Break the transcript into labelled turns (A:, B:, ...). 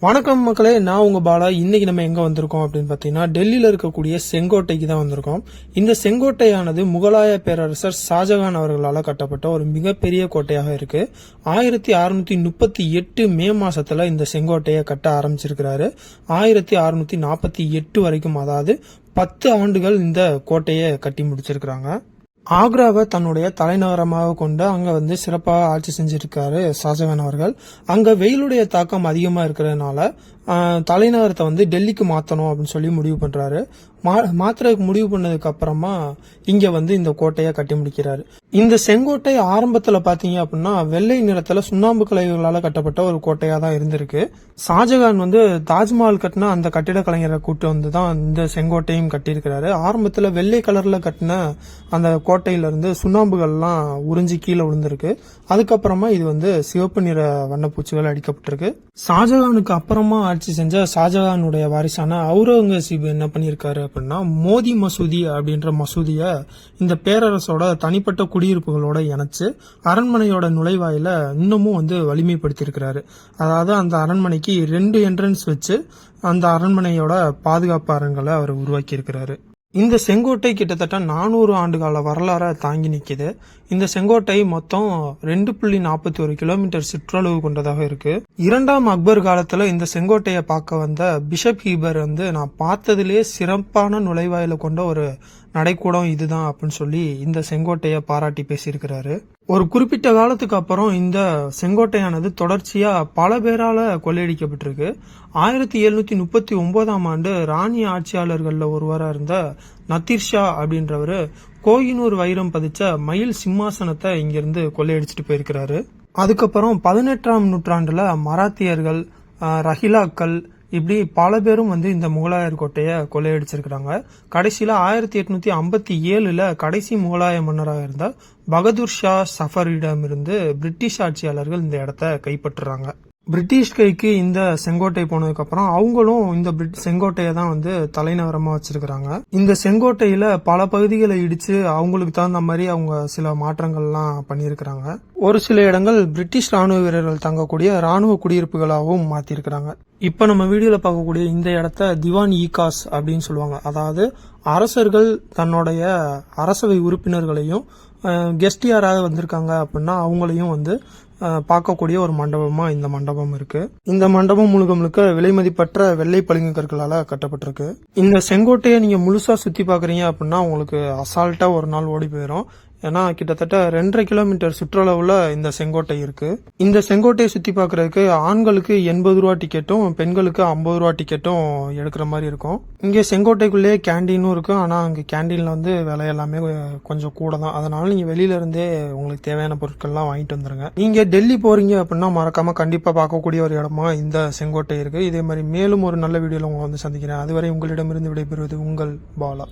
A: வணக்கம் மக்களே நான் உங்க பாலா. இன்னைக்கு நம்ம எங்க வந்திருக்கோம் அப்படின்னு பாத்தீங்கன்னா டெல்லியில இருக்கக்கூடிய செங்கோட்டைக்கு தான் வந்திருக்கோம். இந்த செங்கோட்டையானது முகலாய பேரரசர் ஷாஜகான் அவர்களால் கட்டப்பட்ட ஒரு மிகப்பெரிய கோட்டையாக இருக்கு. ஆயிரத்தி அறுநூத்தி முப்பத்தி எட்டு மே மாசத்துல இந்த செங்கோட்டையை கட்ட ஆரம்பிச்சிருக்கிறாரு. ஆயிரத்தி அறுநூத்தி நாற்பத்தி எட்டு வரைக்கும் அதாவது பத்து ஆண்டுகள் இந்த கோட்டையை கட்டி முடிச்சிருக்கிறாங்க. ஆக்ராவை தன்னுடைய தலைநகரமாக கொண்டு அங்க வந்து சிறப்பாக ஆட்சி செஞ்சிருக்காரு ஷாஜகான் அவர்கள். அங்க வெயிலுடைய தாக்கம் அதிகமா இருக்கிறதுனால தலைநகரத்தை வந்து டெல்லிக்கு மாற்றணும் அப்படின்னு சொல்லி முடிவு பண்ணுறாரு மா- மாத்துறதுக்கு முடிவு பண்ணதுக்கு அப்புறமா இங்கே வந்து இந்த கோட்டையை கட்டி முடிக்கிறாரு. இந்த செங்கோட்டை ஆரம்பத்தில் பார்த்தீங்க அப்படின்னா வெள்ளை நிறத்தில் சுண்ணாம்பு கலைகளால் கட்டப்பட்ட ஒரு கோட்டையாக தான் இருந்திருக்கு. ஷாஜகான் வந்து தாஜ்மஹால் கட்டின அந்த கட்டிட கலைஞரை கூட்டு வந்து தான் இந்த செங்கோட்டையும் கட்டியிருக்கிறாரு. ஆரம்பத்தில் வெள்ளை கலரில் கட்டின அந்த கோட்டையிலிருந்து சுண்ணாம்புகள்லாம் உறிஞ்சி கீழே விழுந்திருக்கு. அதுக்கப்புறமா இது வந்து சிவப்பு நிற வண்ணப்பூச்சிகள் அடிக்கப்பட்டிருக்கு. ஷாஜகானுக்கு அப்புறமா ஆட்சி செஞ்ச ஷாஜகானுடைய வாரிசான? அவுரங்கசீப் என்ன பண்ணியிருக்காரு அப்படின்னா மோதி மசூதி அப்படின்ற மசூதியை இந்த பேரரசோட தனிப்பட்ட குடியிருப்புகளோட இணைச்சு அரண்மனையோட நுழைவாயில இன்னமும் வந்து வலிமைப்படுத்தியிருக்கிறாரு. அதாவது அந்த அரண்மனைக்கு ரெண்டு என்ட்ரன்ஸ் வச்சு அந்த அரண்மனையோட பாதுகாப்பு அரங்களை அவர் உருவாக்கி இருக்கிறாரு இந்த செங்கோட்டை கிட்டத்தட்ட நானூறு ஆண்டுகால வரலாறை தாங்கி நிற்கிது இந்த செங்கோட்டை மொத்தம் ரெண்டு புள்ளி நாற்பத்தி ஒரு கிலோமீட்டர் சுற்றளவு கொண்டதாக இருக்கு. இரண்டாம் அக்பர் காலத்துல இந்த செங்கோட்டையை பார்க்க வந்த பிஷப் ஹீபர் வந்து நான் பார்த்ததுலேயே சிறப்பான நுழைவாயில கொண்ட ஒரு நடைக்கூடம் இதுதான் அப்படின்னு சொல்லி இந்த செங்கோட்டையை பாராட்டி பேசியிருக்கிறாரு. ஒரு குறிப்பிட்ட காலத்துக்கு அப்புறம் இந்த செங்கோட்டையானது தொடர்ச்சியா பல பேரால கொள்ளையடிக்கப்பட்டிருக்கு. ஆயிரத்தி எழுநூத்தி முப்பத்தி ஒன்பதாம் ஆண்டு ராணி ஆட்சியாளர்கள்ல ஒருவரா இருந்த நத்தீர்ஷா அப்படின்றவரு கோயினூர் வைரம் பதிச்ச மயில் சிம்மாசனத்தை இங்கிருந்து கொள்ளையடிச்சிட்டு போயிருக்கிறாரு. அதுக்கப்புறம் பதினெட்டாம் நூற்றாண்டுல மராத்தியர்கள் ரஹிலாக்கள் இப்படி பல பேரும் வந்து இந்த முகலாயர் கோட்டையை கொள்ளையடிச்சிருக்கிறாங்க. கடைசியில் ஆயிரத்தி எட்நூத்தி ஐம்பத்தி ஏழுல கடைசி முகலாய மன்னராக இருந்த பகதூர் ஷா சஃபரிடமிருந்து பிரிட்டிஷ் ஆட்சியாளர்கள் இந்த இடத்த கைப்பற்றுறாங்க. பிரிட்டிஷ் கைக்கு இந்த செங்கோட்டை போனதுக்கப்புறம் அவங்களும் இந்த செங்கோட்டையை தான் வந்து தலைநகரமாக வச்சிருக்கிறாங்க. இந்த செங்கோட்டையில பல பகுதிகளை இடிச்சு அவங்களுக்கு தகுந்த மாதிரி அவங்க சில மாற்றங்கள்லாம் பண்ணியிருக்கிறாங்க. ஒரு சில இடங்கள் பிரிட்டிஷ் ராணுவ வீரர்கள் தங்கக்கூடிய ராணுவ குடியிருப்புகளாகவும் மாற்றிருக்கிறாங்க இப்போ நம்ம வீடியோவில் பார்க்கக்கூடிய இந்த இடத்த திவான் ஈகாஸ் அப்படின்னு சொல்லுவாங்க. அதாவது அரசர்கள் தன்னுடைய அரசவை உறுப்பினர்களையும் கெஸ்ட் யாராவது வந்திருக்காங்க அப்படின்னா அவங்களையும் வந்து பார்க்கக்கூடிய ஒரு மண்டபமாக இந்த மண்டபம் இருக்கு. இந்த மண்டபம் முழுக்க முழுக்க விலைமதிப்பற்ற வெள்ளை பளிங்கு கற்களால் கட்டப்பட்டிருக்கு. இந்த செங்கோட்டையை நீங்கள் முழுசாக சுற்றி பார்க்குறீங்க அப்படின்னா உங்களுக்கு அசால்ட்டாக ஒரு நாள் ஓடி போயிடும் ஏன்னா கிட்டத்தட்ட ரெண்டரை கிலோமீட்டர் சுற்றளவுல இந்த செங்கோட்டை இருக்கு. இந்த செங்கோட்டையை சுத்தி பாக்குறதுக்கு ஆண்களுக்கு எண்பது ரூபா டிக்கெட்டும் பெண்களுக்கு ஐம்பது ரூபா டிக்கெட்டும் எடுக்கிற மாதிரி இருக்கும். இங்க செங்கோட்டைக்குள்ளேயே கேண்டீனும் இருக்கு. ஆனா அங்க கேண்டீன்ல வந்து விலை எல்லாமே கொஞ்சம் கூட தான் அதனால நீங்க வெளியில இருந்தே உங்களுக்கு தேவையான பொருட்கள்லாம் வாங்கிட்டு வந்துருங்க. நீங்க டெல்லி போறீங்க அப்படின்னா மறக்காம கண்டிப்பா பார்க்கக்கூடிய ஒரு இடமா இந்த செங்கோட்டை இருக்கு. இதே மாதிரி மேலும் ஒரு நல்ல வீடியோல உங்களை வந்து சந்திக்கிறேன். அதுவரை உங்களிடமிருந்து விடைபெறுவது உங்கள் பாலா.